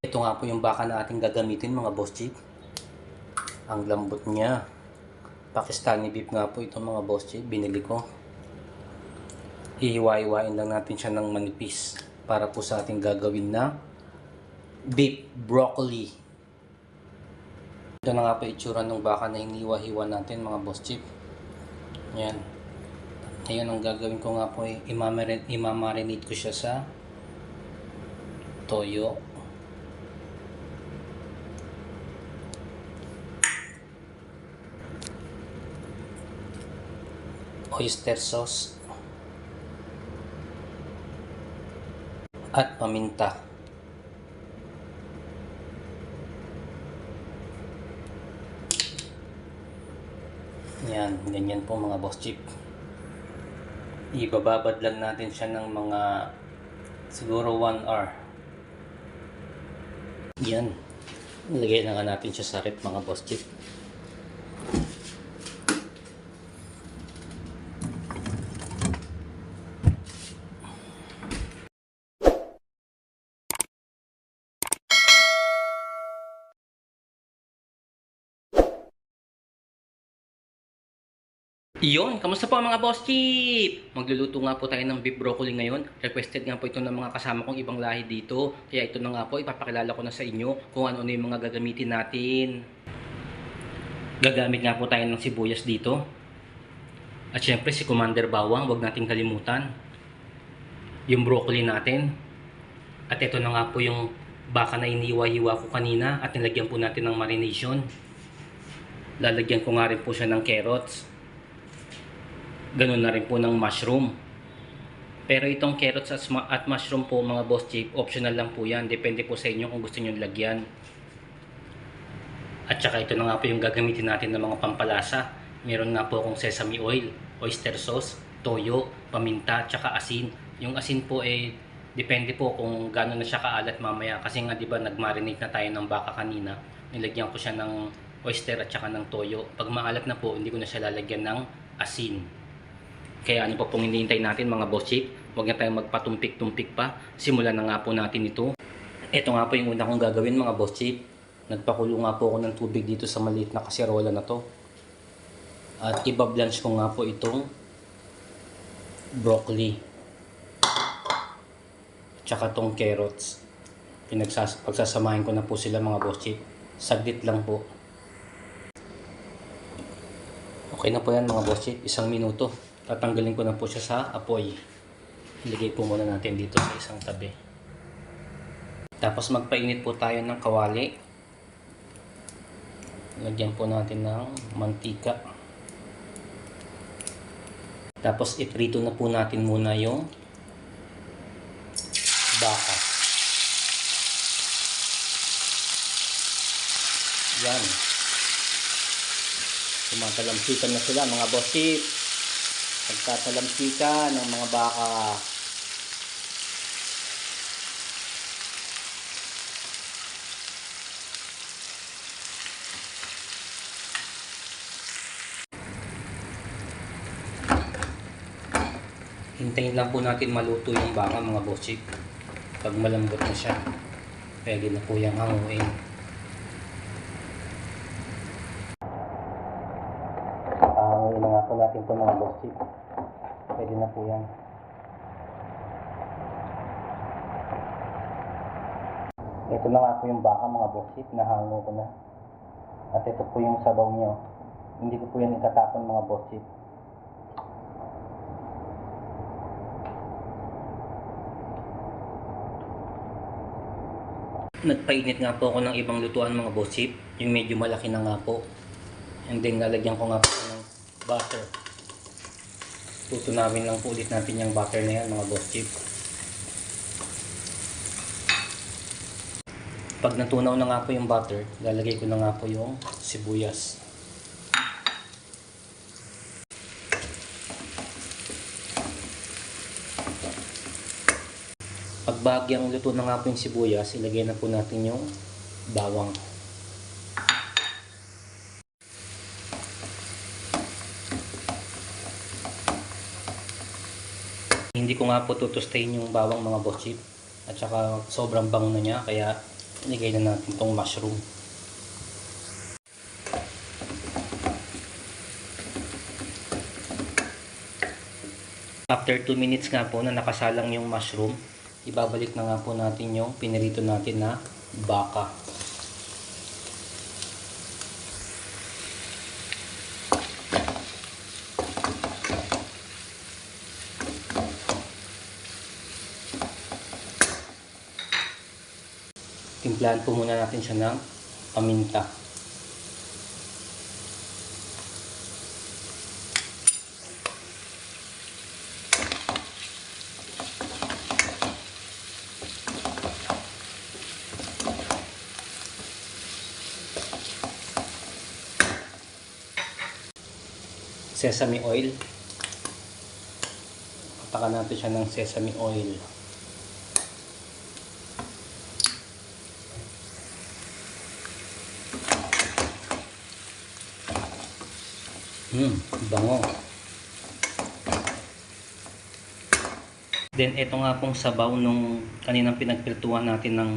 Ito nga po yung baka na ating gagamitin mga boss chief. Ang lambot niya. Pakistani beef nga po itong mga boss chief. Binili ko. Ihiwa-hiwain lang natin siya ng manipis para po sa ating gagawin na beef broccoli. Ito na nga po itsura ng baka na hiniwa-hiwa natin mga boss chief. Yan. Ngayon ang gagawin ko nga po ay imamarinate, imamarinate ko siya sa toyo. oyster sauce at paminta. Yan, ganyan po mga boss chip. Ibababad lang natin siya ng mga siguro 1 hour. Yan. Nilagay na nga natin siya sa rep mga boss chip. Iyon, kamusta po mga boss chip? Magluluto nga po tayo ng beef broccoli ngayon. Requested nga po ito ng mga kasama kong ibang lahi dito. Kaya ito na nga po, ipapakilala ko na sa inyo kung ano na yung mga gagamitin natin. Gagamit nga po tayo ng sibuyas dito. At syempre si Commander Bawang, wag nating kalimutan. Yung broccoli natin. At ito na nga po yung baka na iniwa-hiwa ko kanina at nilagyan po natin ng marination. Lalagyan ko nga rin po siya ng carrots. Ganun na rin po ng mushroom. Pero itong carrots at, mushroom po mga boss chief, optional lang po yan. Depende po sa inyo kung gusto nyo lagyan. At saka ito na nga po yung gagamitin natin ng mga pampalasa. Meron nga po akong sesame oil, oyster sauce, toyo, paminta, tsaka asin. Yung asin po eh, depende po kung gaano na siya kaalat mamaya. Kasi nga di ba nag-marinate na tayo ng baka kanina. Nilagyan ko siya ng oyster at saka ng toyo. Pag maalat na po, hindi ko na siya lalagyan ng asin. Kaya ano pa pong hinihintay natin mga boss chief? Huwag na tayong magpatumpik-tumpik pa. Simulan na nga po natin ito. Ito nga po yung una kong gagawin mga boss chief. Nagpakulo nga po ako ng tubig dito sa maliit na kaserola na to. At ibablanch ko nga po itong broccoli. Tsaka tong carrots. Pinagsas pagsasamahin ko na po sila mga boss chief. Saglit lang po. Okay na po yan mga boss chief. Isang minuto. Tatanggalin ko na po siya sa apoy. Ilagay po muna natin dito sa isang tabi. Tapos magpainit po tayo ng kawali. Lagyan po natin ng mantika. Tapos iprito na po natin muna yung baka. Yan. Tumatalamsikan na sila mga boss chief. Pagtatalamsikan ng mga baka. Hintayin lang po natin maluto yung baka mga boss chief. Pag malambot na siya, pwede na po yung hanguin. Pahanguin na nga po natin ito mga boss chief. Pwede na po yan. Ito na nga po yung baka mga boss chief. Nahango ko na. At ito po yung sabaw nyo. Hindi ko po yan itatapon mga boss chief. Nagpainit nga po ako ng ibang lutuan mga boss chip. Yung medyo malaki na nga po. And then lalagyan ko nga po ng butter. Tutunawin lang po ulit natin yung butter na yan mga boss chip. Pag natunaw na nga po yung butter, lalagay ko na nga po yung sibuyas. Pag bagyang luto na nga po yung sibuyas, ilagay na po natin yung bawang. Hindi ko nga po tutustayin yung bawang mga boss chip. At saka sobrang bango na niya kaya inigay na natin tong mushroom. After 2 minutes nga po na nakasalang yung mushroom, ibabalik na nga po natin yung pinirito natin na baka. Timplahan po muna natin siya ng paminta. Sesame oil. Patakan natin siya ng sesame oil. Hmm, bango. Then ito nga pong sabaw nung kaninang pinagpirtuhan natin ng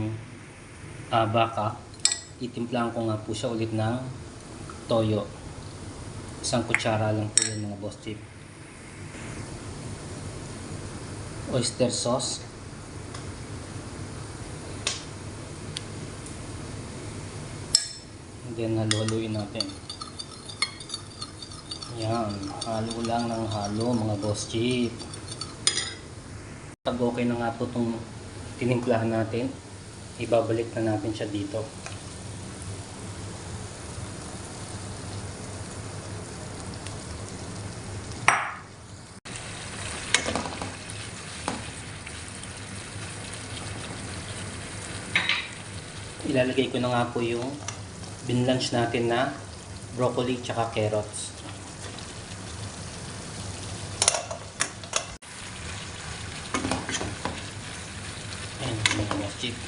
ah, baka. Itimplahan ko nga po siya ulit ng toyo. Isang kutsara lang po yun mga boss chip. Oyster sauce. Then halu-haluin natin. Yan, halo lang ng halo mga boss chip. Pag okay na nga po itong tinimplahan natin, ibabalik na natin siya dito. Ilalagay ko na nga po yung binlunch natin na broccoli tsaka carrots. Ayan, mga boss chip.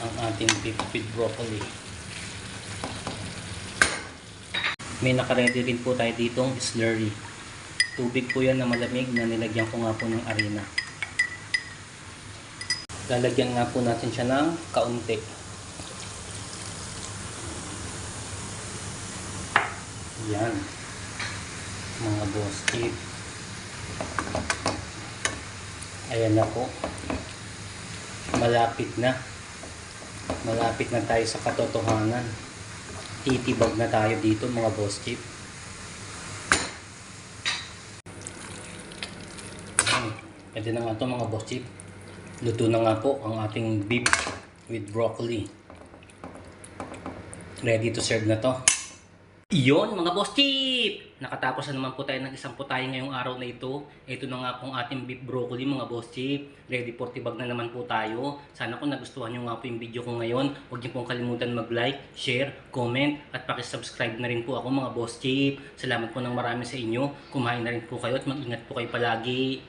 Ang ating beef with broccoli. May nakaredy rin po tayo ditong slurry. Tubig po yan na malamig na nilagyan ko nga po ng arena. Lalagyan nga po natin siya ng kaunti. Yan. Mga boss chip. Ayan na po. Malapit na. Malapit na tayo sa katotohanan. Titibag na tayo dito mga boss chip. Ayan. Pwede na nga ito mga boss chip. Luto na nga po ang ating beef with broccoli. Ready to serve na to. Iyon mga boss chip! Nakatapos na naman po tayo ng isang putahe ngayong araw na ito. Ito na nga pong ating beef broccoli mga boss chip. Ready for tibag na naman po tayo. Sana kung nagustuhan nyo nga po yung video ko ngayon, huwag niyo pong kalimutan mag-like, share, comment, at pakisubscribe na rin po ako mga boss chip. Salamat po ng marami sa inyo. Kumain na rin po kayo at mag-ingat po kayo palagi.